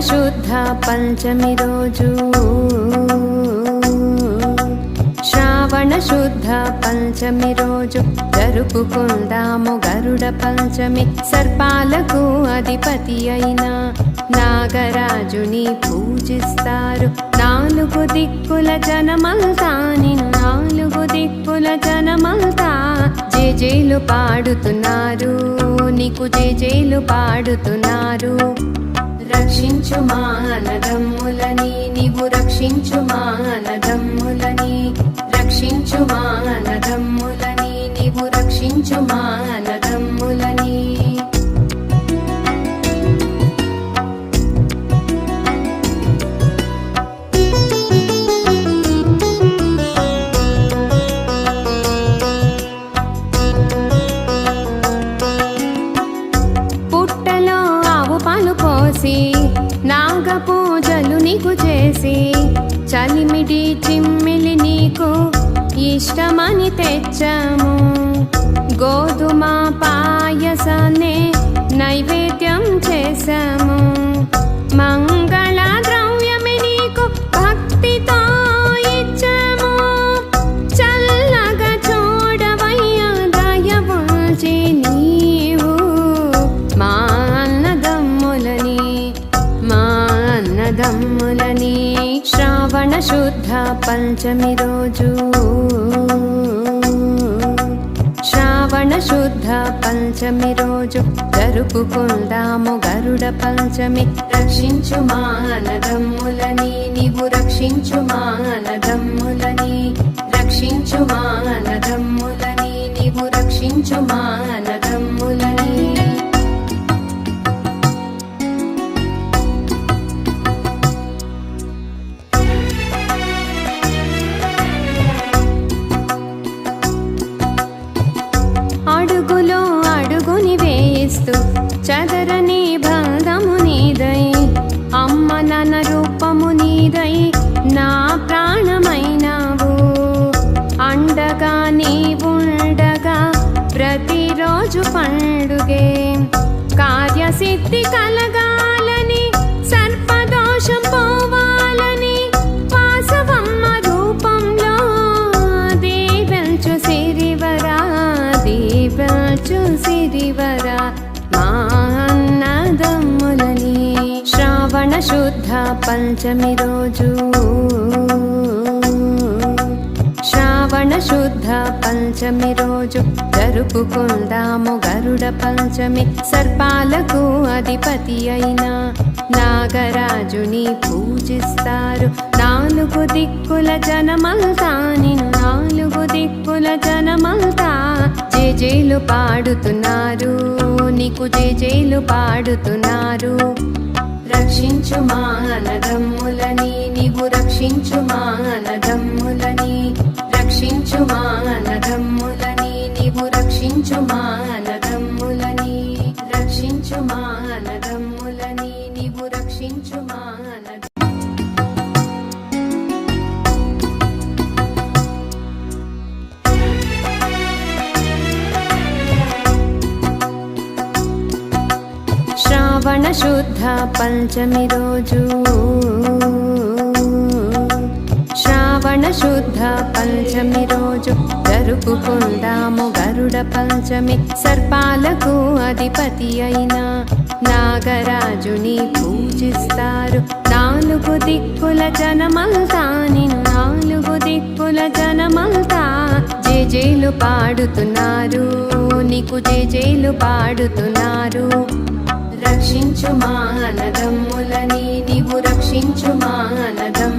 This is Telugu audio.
శుద్ధ పంచమి రోజు. శ్రావణ శుద్ధ పంచమి రోజు. జరుపుకుందాము గరుడ పంచమి. సర్పాలకు అధిపతి అయిన నాగరాజుని పూజిస్తారు. నాలుగు దిక్కుల జనమంతా నిన్ను నాలుగు దిక్కుల జనమంతా జేజేలు పాడుతున్నారు. నీకు జేజేలు పాడుతున్నారు. రక్షించు మానదమ్ములని నీవు రక్షించు మానదమ్ములని రక్షించు మానదమ్ములని నీవు రక్షించు మానద చేసి నాగ పూజలు నీకు చేసి చలిమిడి చిమ్మిలి నీకు ఇష్టమని తెచ్చాము. గోధుమ పాయసాన్ని నైవేద్యం చేశాము అన్నదమ్ములని శ్రావణ శుద్ధ పంచమి రోజు. శ్రావణ శుద్ధ పంచమి రోజు జరుపుకుందాము గరుడ పంచమి. రక్షించు మానదమ్ములని నీవు రక్షించు మానదమ్ములని. రక్షించు మానదమ్ములని నీవు రక్షించు మానదమ్ములని నీవుండగా ప్రతిరోజు పండుగే. కార్యసిద్ధి కలగాలని సర్పదోషం పోవాలని వాసవమ్మ రూపంలో దేవెల్చు సిరివరా దేవెల్చు సిరివరా మా అన్నదమ్ములని. శ్రావణ శుద్ధ పంచమి రోజు. శుద్ధ పంచమి రోజు జరుపుకుందాము గరుడ పంచమి సర్పాలకు అధిపతి అయిన నాగరాజుని పూజిస్తారు. నాలుగు దిక్కుల జనమంతా నిన్ను నాలుగు దిక్కుల జనమంతా జేజేలు పాడుతున్నారు. నీకు జేజేలు పాడుతున్నారు. రక్షించు మానదమ్ములని నీవు రక్షించు మానదమ్ములని. శ్రావణ శుద్ధ పంచమి రోజు. శ్రావణ శుద్ధ పంచమి రోజు. జరుపుకుందాము గరుడ పంచమి. సర్పాలకు అధిపతి అయినా దిక్కుల జనమంతా నిన్ను నాలుగు దిక్కుల జనమంతా. జేజేలు పాడుతున్నారు నీకు జేజేలు పాడుతున్నారు. రక్షించు మానదమ్ములని నీవు రక్షించు మానదం